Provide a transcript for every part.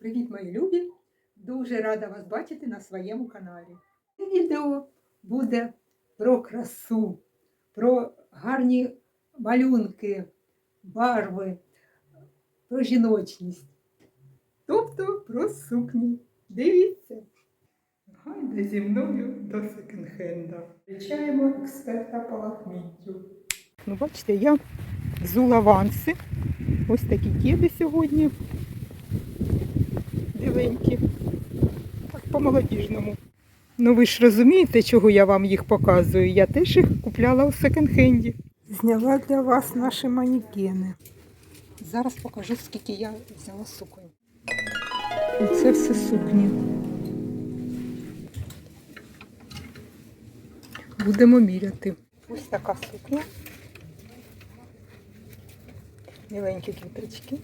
Привіт, мої любі! Дуже рада вас бачити на своєму каналі. Це відео буде про красу, про гарні малюнки, барви, про жіночність. Тобто про сукні. Дивіться. Гайда зі мною до секонд-хенда. Зустрічаємо експерта по лахміттю. Ну, бачите, я взула аванси. Ось такі кеди сьогодні. Дивенькі. Так по-молодіжному. Ну ви ж розумієте, чого я вам їх показую. Я теж їх купляла у секонд-хенді. Зняла для вас наші манекени. Зараз покажу, скільки я взяла суконь. Це все сукні. Будемо міряти. Ось така сукня. Міленькі квіточки.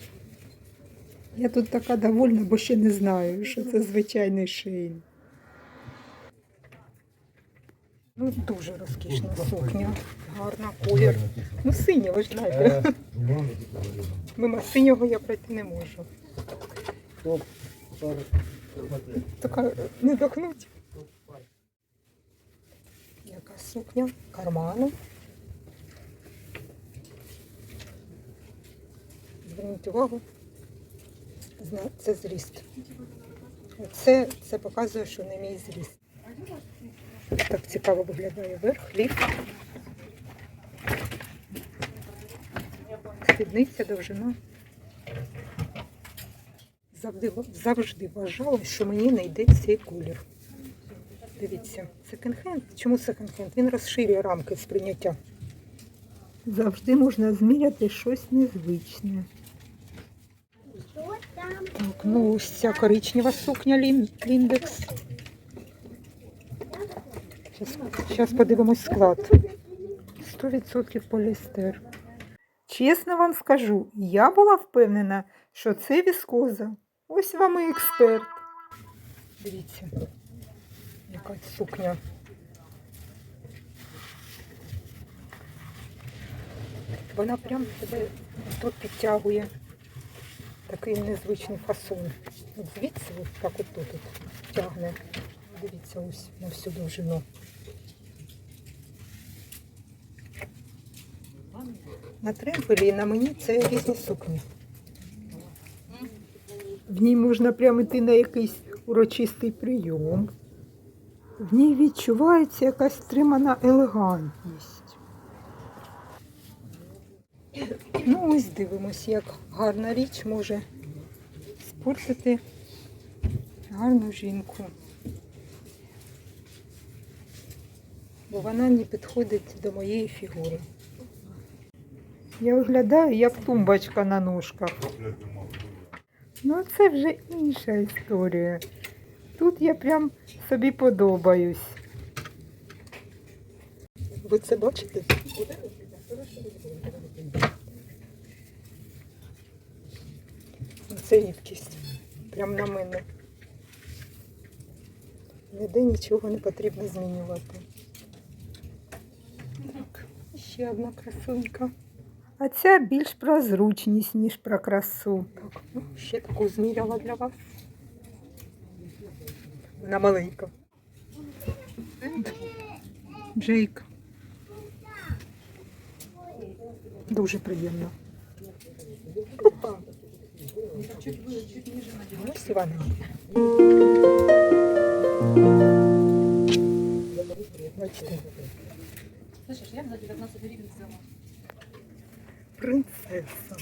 Я тут така довольна, бо ще не знаю, що це звичайний шиїн. Ну, дуже розкішна сукня. Гарна колір. Ну, синя, ви ж знаєте. Мимо синього я пройти не можу. Така не дохнуть. Яка сукня? Кармани. Зверніть увагу. Зна- Це зріст. Це, це показує, що не мій зріст. Так цікаво виглядає верх, ліфт. Спідниця, довжина. Завжди, завжди вважала, що мені не йде цей колір. Дивіться, секонд-хенд. Чому секонд-хенд? Він розширює рамки сприйняття. Завжди можна зміряти щось незвичне. Так, ну ось ця коричнева сукня Ліндекс. Зараз подивимось склад. 100% поліестер. Чесно вам скажу, я була впевнена, що це віскоза. Ось вам і експерт. Дивіться, яка сукня. Вона прям тебе тут підтягує. Такий незвичний фасон. От звідси от так от тут тягне. Дивіться ось на всю довжину. На тремпелі і на мені це різні сукні. В ній можна прямо йти на якийсь урочистий прийом. В ній відчувається якась стримана елегантність. Ну, ось дивимось, як гарна річ може спортити гарну жінку. Бо вона не підходить до моєї фігури. Я виглядаю як тумбочка на ножках. Ну, це вже інша історія. Тут я прям собі подобаюсь. Ви це бачите? Це рідкість. Прям на мене. Ніде нічого не потрібно змінювати. Так, ще одна красунька. А ця більш про зручність, ніж про красу. Так, ну, ще таку зміряла для вас. Вона маленька. Джейк. Дуже приємно. Опа. Ось Івановна. Бачите, Слышишь, я за 19 гривен взяла. принцеса.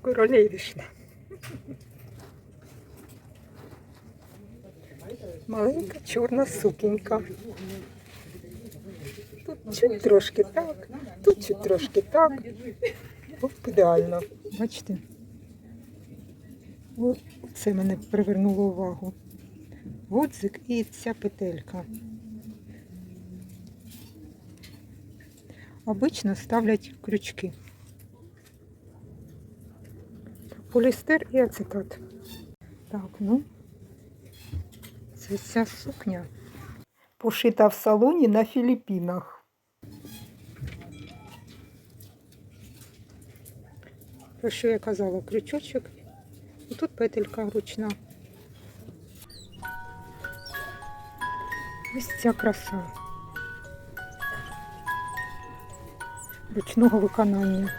Королевішна. Маленька чорна сукінька. Тут чуть трошки так, тут чуть трошки так. Ідеально. Бачите? Це мене привернуло увагу. Гудзик і ця петелька. Обично ставлять крючки. Полістер і ацетат. Так, ну. Це ця сукня. Пошита в салоні на Філіппінах. Про що я казала? Крючочок І тут петелька ручна. Ось ця краса. Ручного виконання.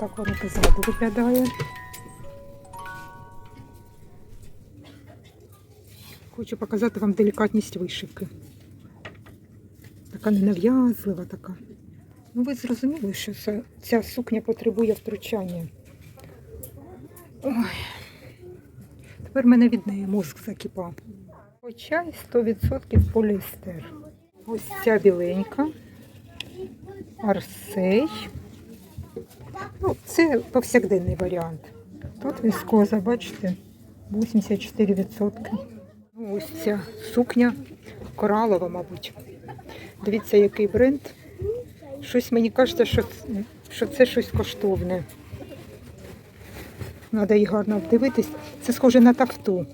Так воно позаду виглядає. Хочу показати вам делікатність вишивки. Така ненав'язлива така. Ну, ви зрозуміли, що це, ця сукня потребує втручання. Ой. Тепер мене від неї мозк закипав. Хоча 100% поліестер. Ось ця біленька. Арсей. Ну, це повсякденний варіант. Тут віскоза, бачите, 84%. Ну, ось ця сукня коралова, мабуть. Дивіться, який бренд. Щось мені кажеться, що, що це щось коштовне. Треба її гарно обдивитись. Це схоже на тафту.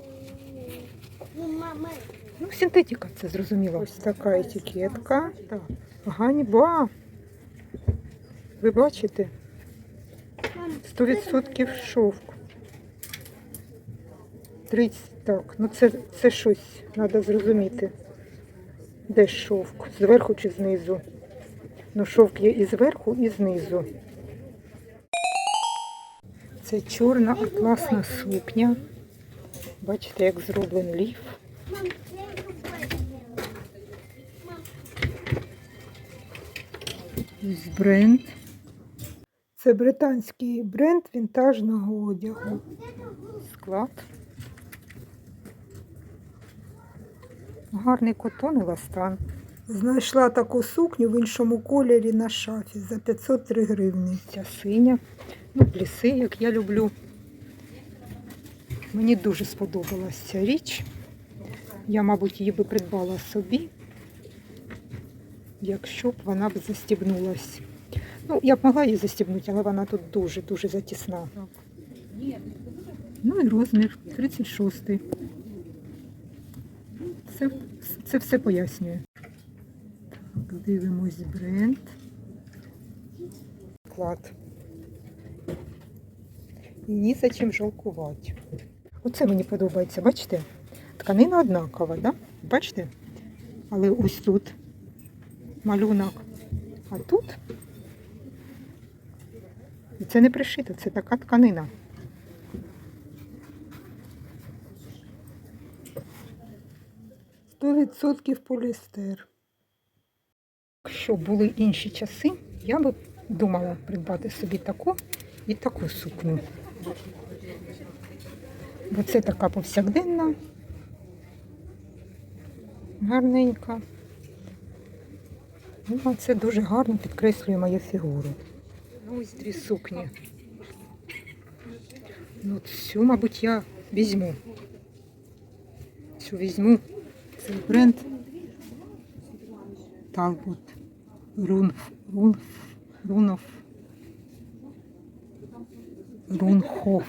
Ну, синтетика, це зрозуміло. Ось така етикетка. Ганьба. Ви бачите? 100% шовк. 30, так, ну це, це щось, треба зрозуміти. Де шовк? Зверху чи знизу? Ну, шовк є і зверху, і знизу. Це чорна атласна сукня. Бачите, як зроблений ліф. Ось бренд. Це британський бренд вінтажного одягу. Склад. Гарний котон і ластан. Знайшла таку сукню в іншому кольорі на шафі за 503 гривні. Ця синя. Ну, пліси, як я люблю. Мені дуже сподобалась ця річ. Я, мабуть, її би придбала собі, якщо б вона б застібнулась. Ну, я б могла її застібнути, але вона тут дуже-дуже затісна. Ну і розмір 36. Це, це все пояснює. Дивимось бренд. Склад. І ні за чим жалкувати. Оце мені подобається, бачите? Тканина однакова, да? бачите? Але ось тут малюнок. А тут. І це не пришито, це така тканина. Сто відсотків поліестер. Якщо були інші часи, я би думала придбати собі таку і таку сукню. Бо це така повсякденна, гарненька. Ну, це дуже гарно підкреслює мою фігуру. Ну, ось дві сукні. Ну, цю, мабуть, я візьму. Цю візьму. Цей бренд Талбот. Рунф. Рунф. Рунов. Рунхоф.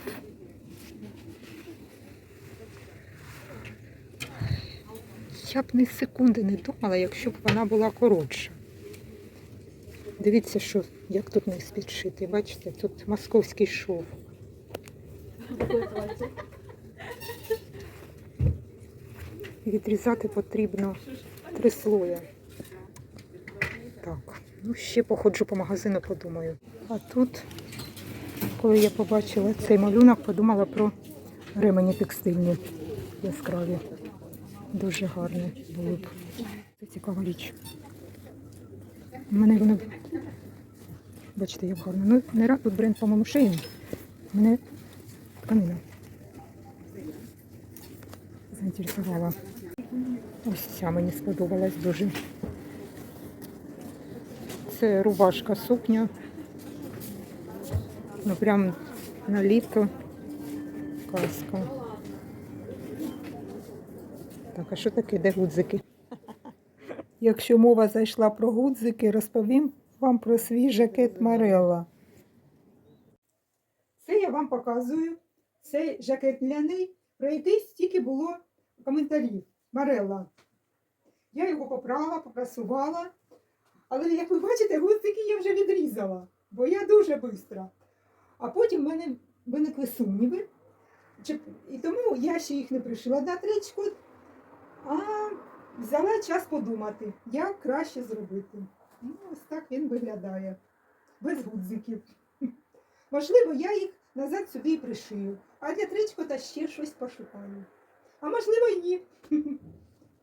Я б ні секунди не думала, якщо б вона була коротша. Дивіться, що, як тут низ підшитий. Бачите, тут московський шов. Відрізати потрібно три слоя. Так, ну ще походжу по магазину, подумаю. А тут, коли я побачила цей малюнок, подумала про ремені текстильні яскраві. Дуже гарні були б. Це цікава річ. У мене воно, бачите, як гарно. Ну, не рад тут бренд, по-моєму, шиїн. Мене тканина заінтересувала. Ось ця мені сподобалась дуже. Це рубашка сукня. Ну прям на літо. Казка. Так, а що таке, де гудзики? Якщо мова зайшла про гудзики, розповім вам про свій жакет Марелла. Це я вам показую. Цей жакет ляний, про який стільки було коментарів. Марелла. Я його попрала, попрасувала. Але, як ви бачите, гудзики я вже відрізала, бо я дуже швидко. А потім в мене виникли сумніви. І тому я ще їх не пришила на тричку, а взяла час подумати, як краще зробити. Ну, ось так він виглядає. Без гудзиків. Можливо, я їх назад сюди і пришию, а для тричкота ще щось пошукаю. А можливо, і ні.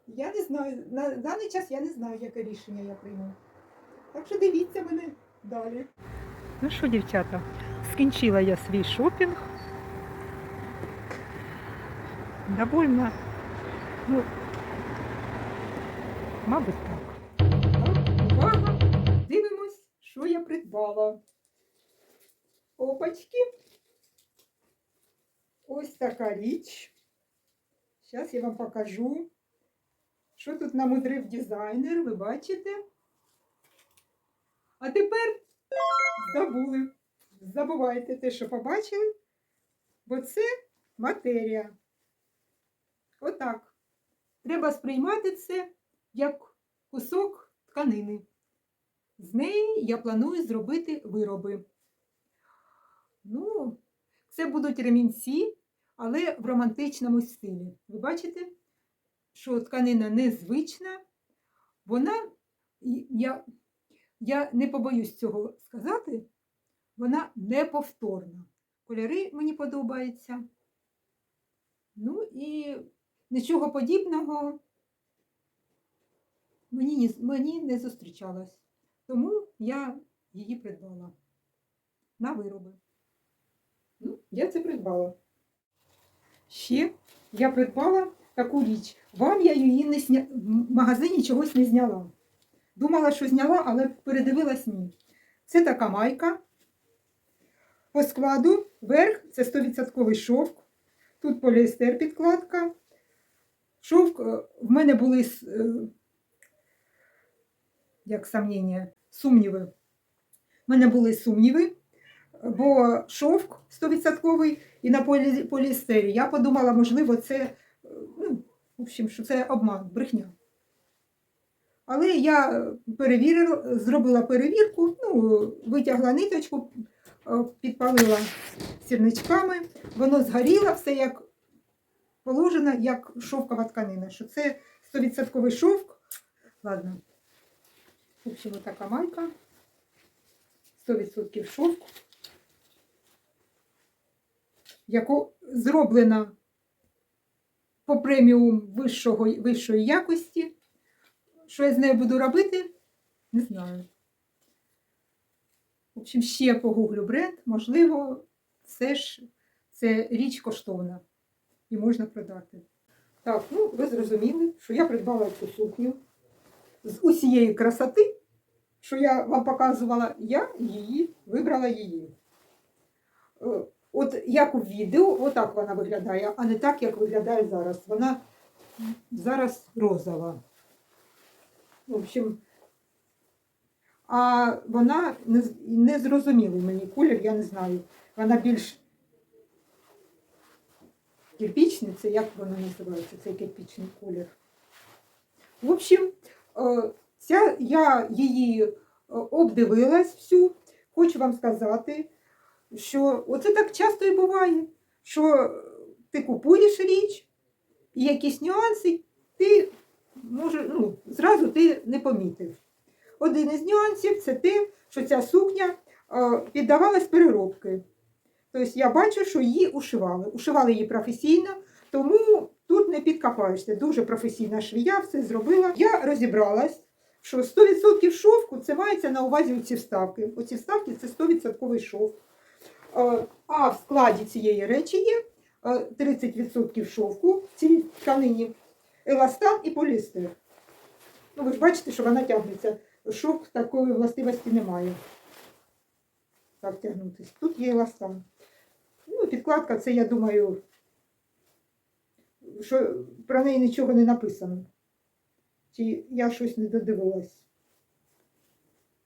Я не знаю. На даний час я не знаю, яке рішення я прийму. Так що дивіться мене далі. Ну що, дівчата, скінчила я свій шопінг. Довольно, ну, мабуть, так. Увага! Дивимось, що я придбала. Опачки. Ось така річ. Зараз я вам покажу, що тут намудрив дизайнер, ви бачите. А тепер забули. Забувайте те, що побачили, бо це матерія. Отак. Треба сприймати це як кусок тканини. З неї я планую зробити вироби. Ну, це будуть ремінці, але в романтичному стилі. Ви бачите, що тканина незвична, вона, я, я не побоюсь цього сказати, вона неповторна. Кольори мені подобаються. Ну і нічого подібного мені, мені не зустрічалось. Тому я її придбала на вироби. Ну, я це придбала. Ще я придбала таку річ. Вам я її не сня... в магазині чогось не зняла. Думала, що зняла, але передивилась ні. Це така майка. По складу верх це 100% шовк. Тут поліестер підкладка. Шовк е, в мене були е, як сомнення, сумніви. В мене були сумніви, бо шовк 100% і на полі- поліестері. Я подумала, можливо, це, е, ну, в общем, що це обман, брехня. Але я перевірила, зробила перевірку, ну, витягла ниточку, е, підпалила сірничками, воно згоріло, все як положено, як шовкова тканина, що це 100% шовк. Ладно. В общем, така майка. 100% шовк. Яку зроблена по преміум вищого, вищої якості. Що я з нею буду робити, не знаю. В общем, ще погуглю бренд, можливо, це ж це річ коштовна і можна продати. Так, ну ви зрозуміли, що я придбала цю сукню з усієї красоти, що я вам показувала, я її вибрала її. Е, От як у відео, отак вона виглядає, а не так, як виглядає зараз. Вона зараз розова. В общем, а вона не, не мені колір, я не знаю. Вона більш кирпічний, це як воно називається, цей кирпічний колір. В общем, е, ця, я її е, обдивилась всю. Хочу вам сказати, що оце так часто і буває, що ти купуєш річ, і якісь нюанси ти може, ну, зразу ти не помітив. Один із нюансів це те, що ця сукня піддавалась переробки. Тобто я бачу, що її ушивали. Ушивали її професійно, тому тут не підкопаєшся. Дуже професійна швія, все зробила. Я розібралась, що 100% шовку це мається на увазі оці вставки. Оці вставки це 100% шовк. Е, А в складі цієї речі є е, 30% шовку в цій тканині, еластан і поліестер. Ну, ви ж бачите, що вона тягнеться. Шовк такої властивості немає. Так тягнутися. Тут є еластан. Ну, підкладка, це, я думаю, що про неї нічого не написано. Чи я щось не додивилась.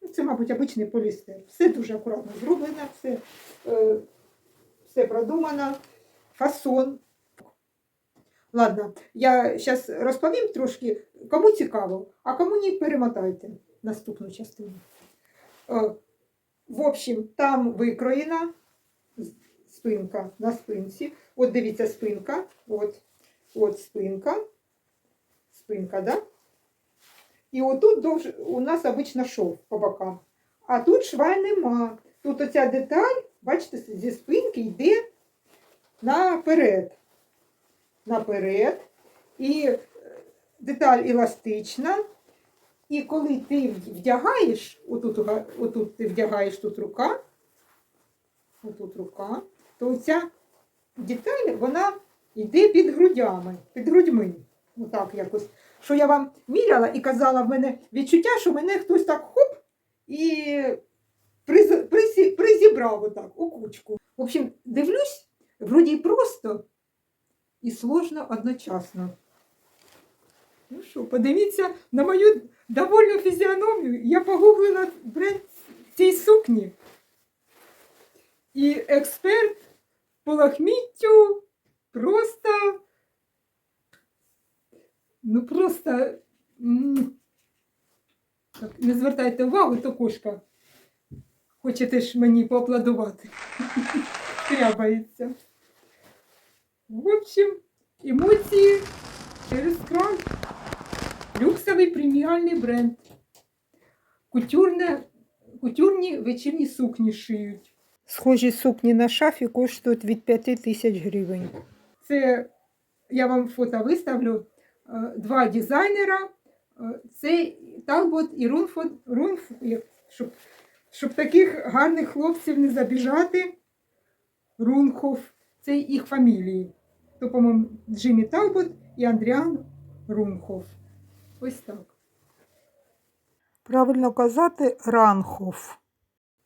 Ну, Це, мабуть, обичний полістер. Все дуже акуратно зроблено, все, е, все продумано. Фасон. Ладно, я зараз розповім трошки, кому цікаво, а кому ні, перемотайте наступну частину. Е, в общем, там викроєна спинка на спинці. От дивіться, спинка. От, от спинка. Спинка, да? І отут довж... у нас обично шов по бокам. А тут шва нема. Тут оця деталь, бачите, зі спинки йде наперед. Наперед. І е, деталь еластична. І коли ти вдягаєш, отут, отут ти вдягаєш тут рука, отут рука, то ця деталь, вона йде під грудями, під грудьми. Отак якось. Що я вам міряла і казала, в мене відчуття, що мене хтось так хоп і призібрав отак у кучку. В общем, дивлюсь, вроді просто і сложно одночасно. Ну що, подивіться на мою довольну фізіономію. Я погуглила бренд цієї сукні. І експерт по лахміттю просто. Ну просто. Так, не звертайте увагу, то кошка. Хочете ж мені поаплодувати? Трябається. В общем, емоції через край. Люксовий преміальний бренд. Кутюрне, кутюрні вечірні сукні шиють. Схожі сукні на шафі коштують від 5 тисяч гривень. Це я вам фото виставлю. Е, Два дизайнера. Е, Це Талбот і Рунфот, Рунф, щоб, щоб таких гарних хлопців не забіжати. Рунхоф. Це їх фамілії. То, по-моєму, Джиммі Талбот і Андріан Рунхоф. Ось так. Правильно казати ранхов.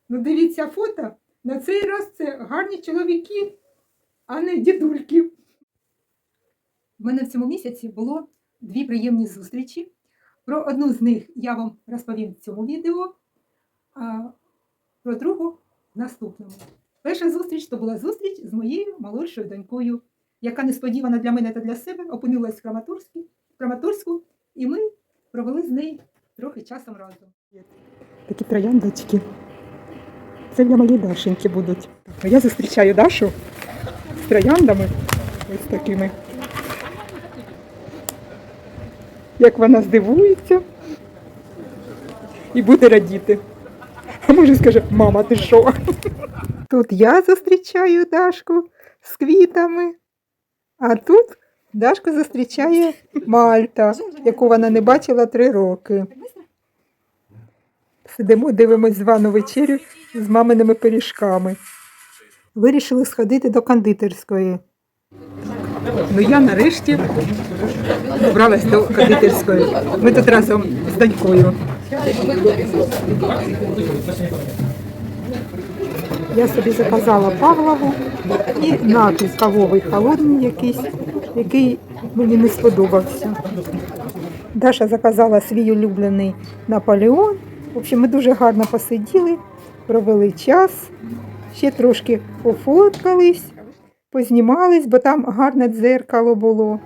Ну, дивіться фото. На цей раз це гарні чоловіки, а не дідульки. У мене в цьому місяці було дві приємні зустрічі. Про одну з них я вам розповім в цьому відео, а про другу в наступному. Перша зустріч то була зустріч з моєю молодшою донькою, яка несподівано для мене та для себе опинилась в Краматорську, Краматорську, і ми провели з нею трохи часом разом. Такі трояндочки. Це для моєї Дашеньки будуть. А я зустрічаю Дашу з трояндами. Ось такими. Як вона здивується і буде радіти. А може скаже, мама, ти що? Тут я зустрічаю Дашку з квітами, а тут Дашку зустрічає Мальта, яку вона не бачила три роки. Сидимо, дивимось звану вечерю з маминими пиріжками. Вирішили сходити до кондитерської. Ну я нарешті добралась до кондитерської. Ми тут разом з донькою. Я собі заказала Павлову і напій кавовий холодний якийсь, який мені не сподобався. Даша заказала свій улюблений Наполеон. В общем, ми дуже гарно посиділи, провели час, ще трошки пофоткались, познімались, бо там гарне дзеркало було.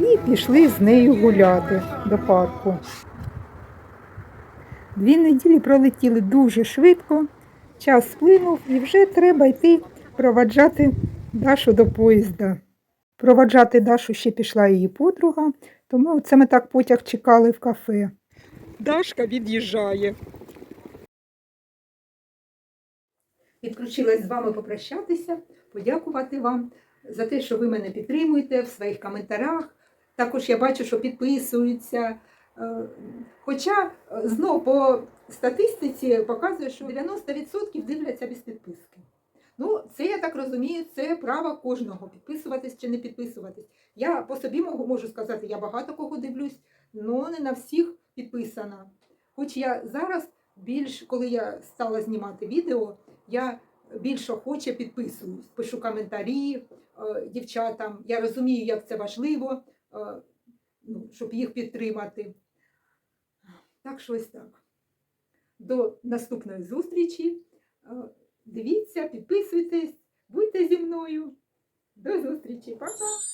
І пішли з нею гуляти до парку. Дві неділі пролетіли дуже швидко, час сплинув і вже треба йти проваджати Дашу до поїзда. Проваджати Дашу ще пішла її подруга, тому це ми так потяг чекали в кафе. Дашка від'їжджає. Підключилась з вами попрощатися, подякувати вам за те, що ви мене підтримуєте в своїх коментарях. Також я бачу, що підписуються. Е, Хоча е, знов по статистиці показує, що 90% дивляться без підписки. Ну, це я так розумію, це право кожного підписуватись чи не підписуватись. Я по собі можу, можу сказати, я багато кого дивлюсь, але не на всіх підписана. Хоч я зараз більш, коли я стала знімати відео, я більш охоче підписуюсь, пишу коментарі е, дівчатам. Я розумію, як це важливо, ну, щоб їх підтримати. Так що ось так. До наступної зустрічі. Е, Дивіться, підписуйтесь, будьте зі мною. До зустрічі, Па-па!